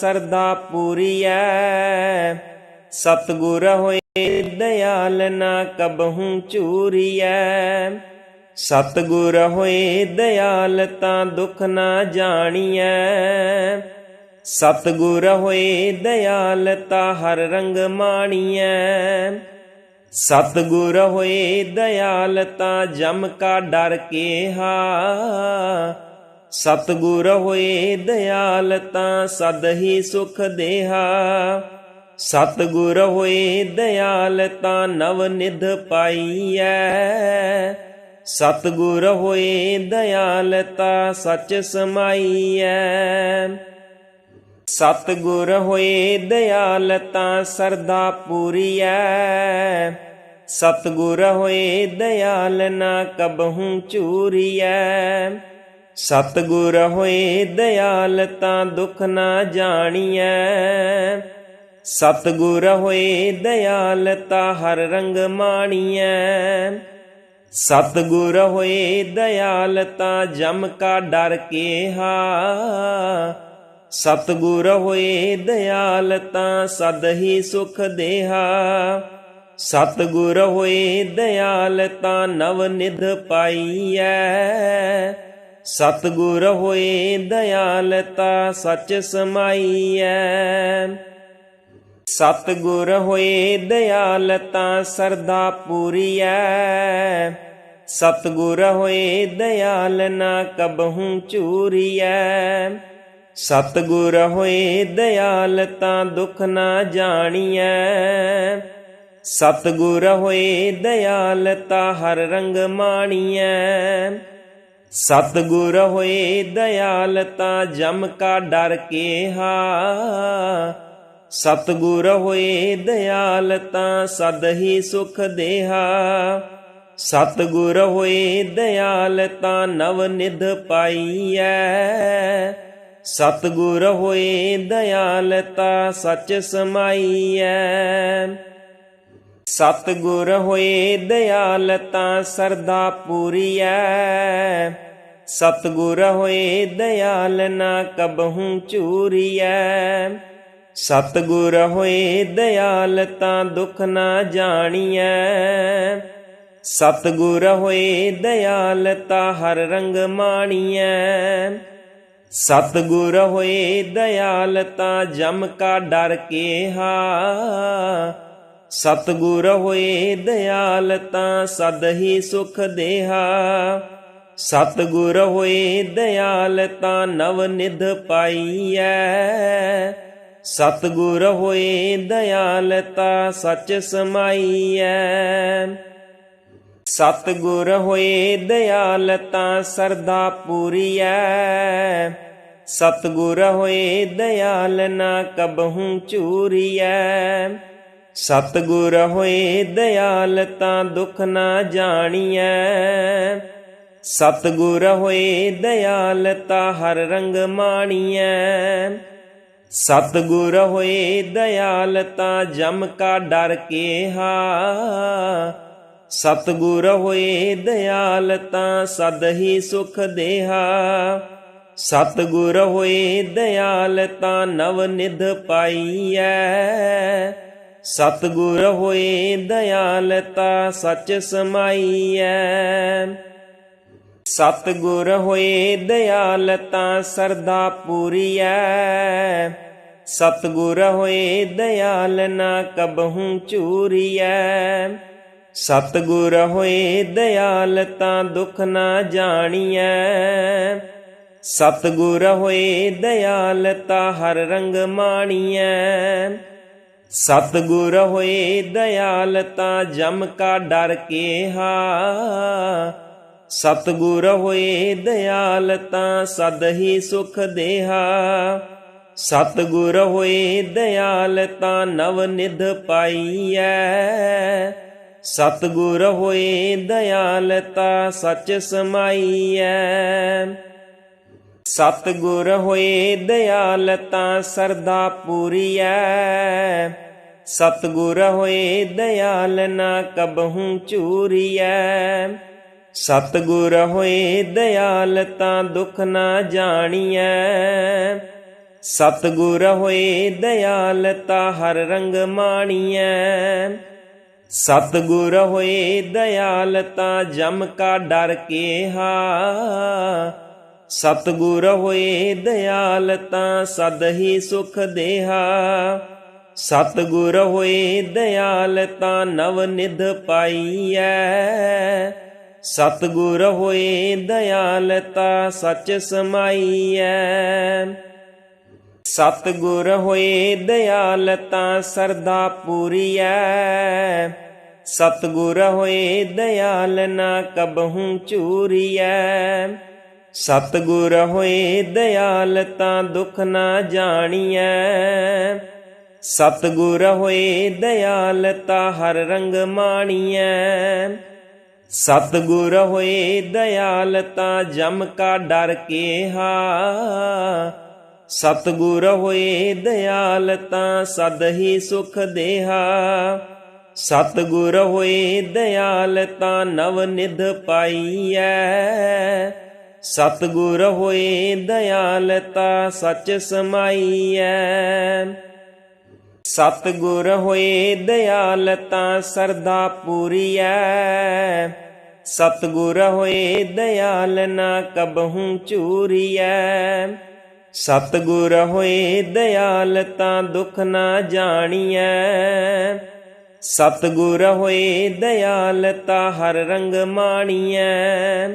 ਸਰਦਾ ਪੂਰੀਐ। ਸਤਿਗੁਰ ਹੋਏ ਦਇਆਲ ਨਾ ਕਬਹੂ ਚੂਰੀਐ। ਸਤਿਗੁਰ ਹੋਏ ਦਇਆਲ ਤਾਂ ਦੁਖ ਨਾ ਜਾਣੀਐ। ਸਤਿਗੁਰ ਹੋਏ ਦਇਆਲ ਤਾਂ ਹਰ ਰੰਗ ਮਾਣੀਐ। ਸਤਿਗੁਰ ਹੋਏ ਦਇਆਲ ਤਾਂ ਜਮ ਕਾ ਡਰ ਕੇਹਾ ਸਤਿਗੁਰ ਹੋਏ ਦਇਆਲ ਤਾਂ ਸਦ ਹੀ ਸੁਖ ਦੇਹਾ। ਸਤਿਗੁਰ ਹੋਏ ਦਇਆਲ ਤਾਂ ਨਵ ਨਿਧ ਪਾਈਐ। ਸਤਿਗੁਰ ਹੋਏ ਦਇਆਲ ਤਾਂ ਸਚ ਸਮਾਈਐ। ਸਤਿਗੁਰ ਹੋਏ ਦਇਆਲ ਤਾਂ ਸਰਦਾ ਪੂਰੀਐ। ਸਤਿਗੁਰ ਹੋਏ ਦਇਆਲ ਨਾ ਕਬਹੂ ਚੂਰੀਐ। ਸਤਿਗੁਰ ਹੋਏ ਦਇਆਲ ਤਾਂ ਦੁਖ ਨਾ ਜਾਣੀਐ। ਸਤਿਗੁਰ ਹੋਏ ਦਇਆਲ ਤਾਂ ਹਰ ਰੰਗ ਮਾਣੀਐ। ਸਤਿਗੁਰ ਹੋਏ ਦਇਆਲ ਤਾਂ ਜਮ ਕਾ ਡਰ ਕੇਹਾ ਸਤਿਗੁਰ ਹੋਏ ਦਇਆਲ ਤਾਂ ਸਦ ਹੀ ਸੁਖ ਦੇਹਾ। ਸਤਿਗੁਰ ਹੋਏ ਦਇਆਲ ਤਾਂ ਨਵ ਨਿਧ ਪਾਈਐ। ਸਤਿਗੁਰ ਹੋਏ ਦਇਆਲ ਸੱਚ ਸਚ ਸਮਾਈਐ। ਸਤਿਗੁਰ ਹੋਏ ਦਇਆਲ ਤਾਂ ਸਰਦਾ ਪੂਰੀਐ। ਸਤਿਗੁਰ ਹੋਏ ਦਇਆਲ ਨਾ ਕਬਹੂ ਚੂਰੀਐ। ਸਤਿਗੁਰ ਹੋਏ ਦਇਆਲ ਤਾਂ ਦੁਖ ਨਾ ਜਾਣੀਐ। ਸਤਿਗੁਰ ਹੋਏ ਦਇਆਲ ਤਾਂ ਹਰ ਰੰਗ ਮਾਣੀਐ। ਸਤਿਗੁਰ ਹੋਏ ਦਇਆਲ ਤਾਂ ਜਮ ਕਾ ਡਰ ਕੇਹਾ ਸਤਿਗੁਰ ਹੋਏ ਦਇਆਲ ਤਾਂ ਸਦ ਹੀ ਸੁਖ ਦੇਹਾ। ਸਤਿਗੁਰ ਹੋਏ ਦਇਆਲ ਤਾਂ ਨਵ ਨਿਧ ਪਾਈਐ। ਸਤਿਗੁਰ ਹੋਏ ਦਇਆਲ ਤਾਂ ਸਚ ਸਮਾਈਐ। ਸਤਿਗੁਰ ਹੋਏ ਦਇਆਲ ਤਾਂ ਸਰਦਾ ਪੂਰੀਐ। ਸਤਿਗੁਰ ਹੋਏ ਦਇਆਲ ਨਾ ਕਬਹੂ ਚੂਰੀਐ। ਸਤਿਗੁਰ ਹੋਏ ਦਇਆਲ ਤਾਂ ਦੁਖ ਨਾ ਜਾਣੀਐ। ਸਤਿਗੁਰ ਹੋਏ ਦਇਆਲ ਹਰ ਰੰਗ ਮਾਣੀਐ। ਸਤਿਗੁਰ ਹੋਏ ਦਇਆਲ ਤਾਂ ਜਮ ਕਾ ਡਰ ਕੇਹਾ ਸਤਿਗੁਰ ਹੋਏ ਦਇਆਲ ਤਾਂ ਸਦ ਹੀ ਸੁਖ ਦੇਹਾ। ਸਤਿਗੁਰ ਹੋਏ ਦਇਆਲ ਤਾਂ ਨਵ ਨਿਧ ਪਾਈਐ। ਸਤਿਗੁਰ ਹੋਏ ਦਇਆਲ ਤਾਂ ਸਚ ਸਮਾਈਐ। ਸਤਿਗੁਰ ਹੋਏ ਦਇਆਲ ਤਾਂ ਸਰਦਾ ਪੂਰੀਐ। ਸਤਿਗੁਰ ਹੋਏ ਦਇਆਲ ਨਾ ਕਬਹੂ ਚੂਰੀਐ। ਸਤਿਗੁਰ ਹੋਏ ਦਇਆਲ ਤਾਂ ਦੁਖ ਨਾ ਜਾਣੀਐ। ਸਤਿਗੁਰ ਹੋਏ ਦਇਆਲ ਤਾਂ ਹਰ ਰੰਗ ਮਾਣੀਐ। ਸਤਿਗੁਰ ਹੋਏ ਦਇਆਲ ਤਾਂ ਜਮ ਕਾ ਡਰ ਕੇਹਾ ਸਤਿਗੁਰ ਹੋਏ ਦਇਆਲ ਤਾਂ ਸਦ ਹੀ ਸੁਖ ਦੇਹਾ। ਸਤਿਗੁਰ ਹੋਏ ਦਇਆਲ ਤਾਂ ਨਵ ਨਿਧ ਪਾਈਐ। ਸਤਿਗੁਰ ਹੋਏ ਦਇਆਲ ਸੱਚ ਸਚ ਸਮਾਈਐ। ਸਤਿਗੁਰ ਹੋਏ ਦਇਆਲ ਤਾਂ ਸਰਦਾ ਪੂਰੀਐ। ਸਤਿਗੁਰ ਹੋਏ ਦਇਆਲ ਨਾ ਕਬਹੂ ਚੂਰੀਐ। ਸਤਿਗੁਰ ਹੋਏ ਦਇਆਲ ਤਾਂ ਦੁਖ ਨਾ ਜਾਣੀਐ। ਸਤਿਗੁਰ ਹੋਏ ਦਇਆਲ ਹਰ ਰੰਗ ਮਾਣੀਐ। ਸਤਿਗੁਰ ਹੋਏ ਦਇਆਲ ਤਾਂ ਜਮ ਕਾ ਡਰ ਕੇਹਾ ਸਤਿਗੁਰ ਹੋਏ ਦਇਆਲ ਤਾਂ ਸਦ ਹੀ ਸੁਖ ਦੇਹਾ। ਸਤਿਗੁਰ ਹੋਏ ਦਇਆਲ ਤਾਂ ਨਵ ਨਿਧ ਪਾਈਐ। ਸਤਿਗੁਰ ਹੋਏ ਦਇਆਲ ਤਾਂ ਸਚ ਸਮਾਈਐ। ਸਤਿਗੁਰ ਹੋਏ ਦਇਆਲ ਤਾਂ ਸਰਦਾ ਪੂਰੀਐ। ਸਤਗੁਰ ਹੋਏ ਦਇਆਲ ਨਾ ਕਬਹੂ ਚੂਰੀਐ। ਸਤਗੁਰ ਹੋਏ ਦਇਆਲ ਤਾਂ ਦੁਖ ਨਾ ਜਾਣੀਐ। ਸਤਿਗੁਰ ਹੋਏ ਦਇਆਲਤਾ ਹਰ ਰੰਗ ਮਾਣੀਐ। ਸਤਿਗੁਰ ਹੋਏ ਦਇਆਲਤਾ ਜਮ ਕਾ ਡਰ ਕੇਹਾ ਸਤਿਗੁਰ ਹੋਏ ਦਇਆਲਤਾ ਸਦ ਹੀ ਸੁਖ ਦੇਹਾ। ਸਤਿਗੁਰ ਹੋਏ ਦਇਆਲਤਾ ਨਵ ਨਿਧ ਪਾਈਐ। ਸਤਿਗੁਰ ਹੋਏ ਦਇਆਲਤਾ ਸਚ ਸਮਾਈਐ। ਸਤਿਗੁਰ ਹੋਏ ਦਇਆਲਤਾ ਸਰਦਾ ਪੂਰੀਐ। ਸਤਿਗੁਰ ਹੋਏ ਦਇਆਲ ਨਾ ਕਬਹੂ ਚੂਰੀਐ। ਸਤਿਗੁਰ ਹੋਏ ਦਇਆਲਤਾ ਦੁਖ ਨਾ ਜਾਣੀਐ। ਸਤਿਗੁਰ ਹੋਏ ਦਇਆਲਤਾ ਹਰ ਰੰਗ ਮਾਣੀਐ। ਸਤਿਗੁਰ ਹੋਏ ਦਇਆਲਤਾ ਜਮ ਕਾ ਡਰ ਕੇਹਾ ਸਤਿਗੁਰ ਹੋਏ ਦਇਆਲਤਾ ਸਦ ਹੀ ਸੁਖ ਦੇਹਾ। ਸਤਿਗੁਰ ਹੋਏ ਦਇਆਲਤਾ ਨਵ ਨਿਧ ਪਾਈਐ। ਸਤਿਗੁਰ ਹੋਏ ਦਇਆਲਤਾ ਸਚ ਸਮਾਈਐ। ਸਤਿਗੁਰ ਹੋਏ ਦਇਆਲਤਾ ਸਰਦਾ ਪੂਰੀਐ। ਸਤਿਗੁਰ ਹੋਏ ਦਇਆਲ ਨਾ ਕਬਹੂ ਚੂਰੀਐ। ਸਤਿਗੁਰ ਹੋਏ ਦਇਆਲਤਾ ਦੁਖ ਨਾ ਜਾਣੀਐ। ਸਤਿਗੁਰ ਹੋਏ ਦਇਆਲਤਾ ਹਰ ਰੰਗ ਮਾਣੀਐ।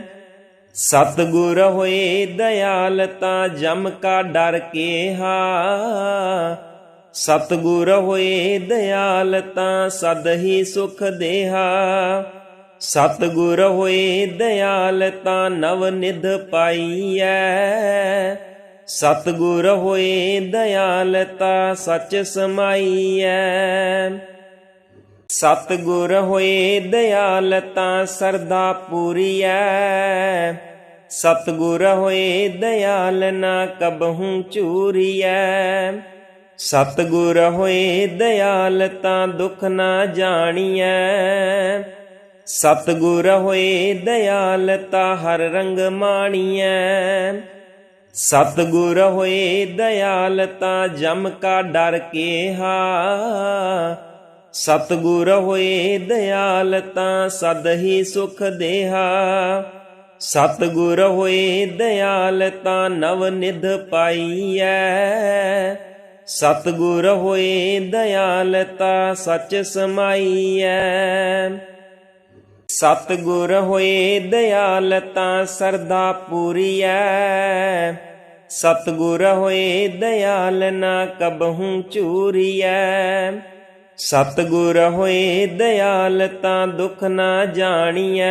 ਸਤਿਗੁਰ ਹੋਏ ਦਇਆਲਤਾ ਜਮ ਕਾ ਡਰ ਕੇਹਾ ਸਤਿਗੁਰ ਹੋਏ ਦਇਆਲਤਾ ਸਦ ਹੀ ਸੁਖ ਦੇਹਾ। ਸਤਿਗੁਰ ਹੋਏ ਦਇਆਲਤਾ ਨਵ ਨਿਧ ਪਾਈਐ। ਸਤਿਗੁਰ ਹੋਏ ਦਇਆਲਤਾ ਸਚ ਸਮਾਈਐ। ਸਤਿਗੁਰ ਹੋਏ ਦਇਆਲਤਾ ਸਰਦਾ ਪੂਰੀਐ। ਸਤਿਗੁਰ ਹੋਏ ਦਇਆਲ ਨਾ ਕਬਹੂ ਚੂਰੀਐ। ਸਤਿਗੁਰ ਹੋਏ ਦਇਆਲਤਾ ਦੁਖ ਨਾ ਜਾਣੀਐ। ਸਤਿਗੁਰ ਹੋਏ ਦਇਆਲਤਾ ਹਰ ਰੰਗ ਮਾਣੀਐ। ਸਤਿਗੁਰ ਹੋਏ ਦਇਆਲਤਾ ਜਮ ਕਾ ਡਰ ਕੇਹਾ ਸਤਿਗੁਰ ਹੋਏ ਦਿਆਲਤਾ ਸਦ ਹੀ ਸੁਖ ਦੇਹਾ। ਸਤਿਗੁਰ ਹੋਏ ਦਿਆਲਤਾ ਨਵ ਨਿਧ ਪਾਈਐ। ਸਤਿਗੁਰ ਹੋਏ ਦਇਆਲਤਾ ਸਚ ਸਮਾਈਐ। ਸਤਿਗੁਰ ਹੋਏ ਦਇਆਲਤਾ ਸਰਦਾ ਪੂਰੀਐ। ਸਤਿਗੁਰ ਹੋਏ ਦਿਆਲ ਨਾ ਕਬਹੂ ਚੂਰੀਐ। ਸਤਿਗੁਰ ਹੋਏ ਦਇਆਲਤਾ ਦੁਖ ਨਾ ਜਾਣੀਐ।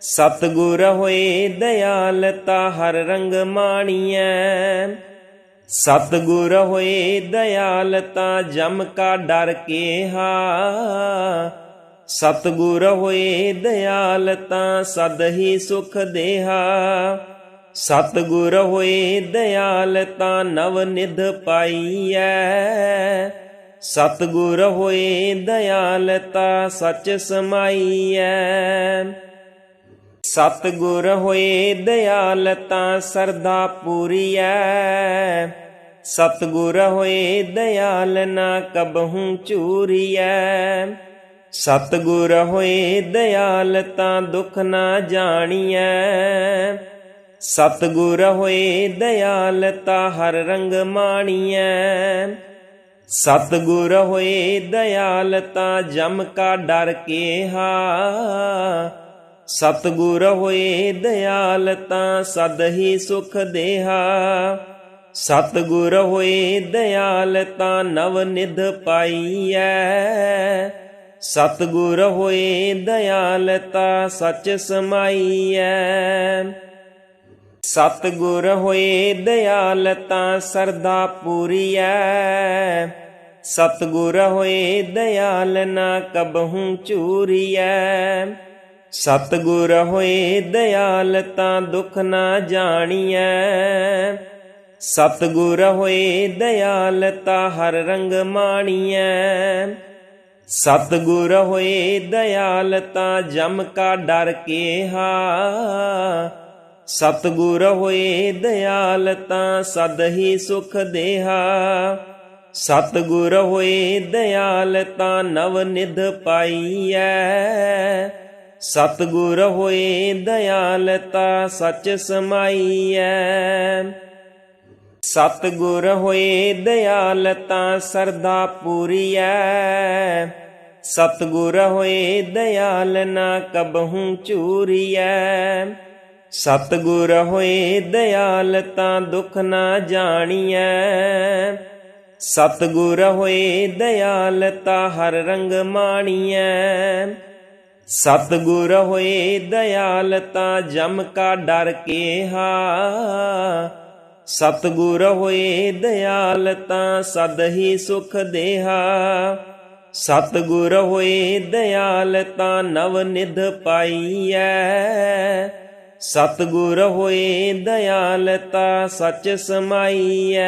ਸਤਿਗੁਰ ਹੋਏ ਦਇਆਲਤਾ ਹਰ ਰੰਗ ਮਾਣੀਐ। ਸਤਿਗੁਰ ਹੋਏ ਦਇਆਲਤਾ ਜਮ ਕਾ ਡਰ ਕੇਹਾ। ਸਤਿਗੁਰ ਹੋਏ ਦਇਆਲਤਾ ਸਦ ਹੀ ਸੁਖ ਦੇਹਾ। ਸਤਿਗੁਰ ਹੋਏ ਦਇਆਲਤਾ ਨਵ ਨਿਧ ਪਾਈਐ। ਸਤਿਗੁਰ ਹੋਏ ਦਇਆਲਤਾ ਸਚ ਸਮਾਈਐ। ਸਤਿਗੁਰ ਹੋਏ ਦਇਆਲਤਾ ਸਰਦਾ ਪੂਰੀਐ। ਸਤਿਗੁਰ ਹੋਏ ਦਇਆਲ ਨਾ ਕਬਹੂ ਚੂਰੀਐ। ਸਤਿਗੁਰ ਹੋਏ ਦਇਆਲਤਾ ਦੁਖ ਨਾ ਜਾਣੀਐ। ਸਤਿਗੁਰ ਹੋਏ ਦਇਆਲਤਾ ਹਰ ਰੰਗ ਮਾਣੀਐ। ਸਤਿਗੁਰ ਹਰ ਰੰਗ ਮਾਣੀਐ ਸਤਿਗੁਰ ਹੋਏ ਦਇਆਲਤਾ ਜਮ ਕਾ ਡਰ ਕੇਹਾ ਸਤਿਗੁਰ ਹੋਏ ਦਇਆਲਤਾ ਸਦ ਹੀ ਸੁਖ ਦੇਹਾ। ਸਤਿਗੁਰ ਹੋਏ ਦਇਆਲਤਾ ਜਮ ਕਾ ਡਰ ਕੇਹਾ ਸਤਿਗੁਰ ਸਤਿਗੁਰ ਹੋਏ ਦਇਆਲਤਾ ਨਵ ਨਿਧ ਪਾਈਐ। ਸਤਿਗੁਰ ਹੋਏ ਦਇਆਲਤਾ ਸਚ ਸਮਾਈਐ। ਸਤਿਗੁਰ ਹੋਏ ਦਇਆਲਤਾ ਸਰਦਾ ਪੂਰੀਐ। ਸਤਿਗੁਰ ਹੋਏ ਦਇਆਲ ਨਾ ਕਬਹੂ ਚੂਰੀਐ। ਸਤਿਗੁਰ ਹੋਏ ਦਇਆਲਤਾ ਦੁਖ ਨਾ ਜਾਣੀਐ। ਸਤਿਗੁਰ ਹੋਏ ਦਇਆਲਤਾ ਹਰ ਰੰਗ ਮਾਣੀਐ। ਸਤਿਗੁਰ ਹੋਏ ਦਇਆਲਤਾ ਜਮ ਕਾ ਡਰ ਕੇਹਾ ਸਤਿਗੁਰ ਹੋਏ ਦਿਆਲ ਤਾਂ ਸਦ ਹੀ ਸੁਖ ਦੇਹਾ। ਸਤਿਗੁਰ ਹੋਏ ਦਿਆਲ ਤਾਂ ਨਵ ਨਿਧ ਪਾਈਐ। ਸਤਿਗੁਰ ਹੋਏ ਦਿਆਲ ਤਾਂ ਸਚ ਸਮਾਈਐ। ਸਤਿਗੁਰ ਹੋਏ ਦਿਆਲ ਤਾਂ ਸਰਦਾ ਪੂਰੀਐ। ਸਤਿਗੁਰ ਹੋਏ ਦਿਆਲ ਨਾ ਕਬਹੂ ਚੂਰੀਐ। ਸਤਿਗੁਰ ਹੋਏ ਦਿਆਲ ਤਾਂ ਦੁੱਖ ਨਾ ਜਾਣੀਐ। ਸਤਿਗੁਰ ਹੋਏ ਦਿਆਲ ਤਾਂ ਹਰ ਰੰਗ ਮਾਣੀਐ। ਸਤਿਗੁਰ ਹੋਏ ਦਿਆਲ ਤਾਂ ਜਮ ਕਾ ਡਰ ਕੇਹਾ ਸਤਿਗੁਰ ਹੋਏ ਦਿਆਲ ਤਾਂ ਸਦ ਹੀ ਸੁਖ ਦੇਹਾ। ਸਤਿਗੁਰ ਹੋਏ ਦਿਆਲ ਤਾਂ ਨਵ ਨਿਧ ਪਾਈਐ। ਸਤਿਗੁਰ ਹੋਏ ਦਿਆਲ ਸੱਚ ਸਚ ਸਮਾਈਐ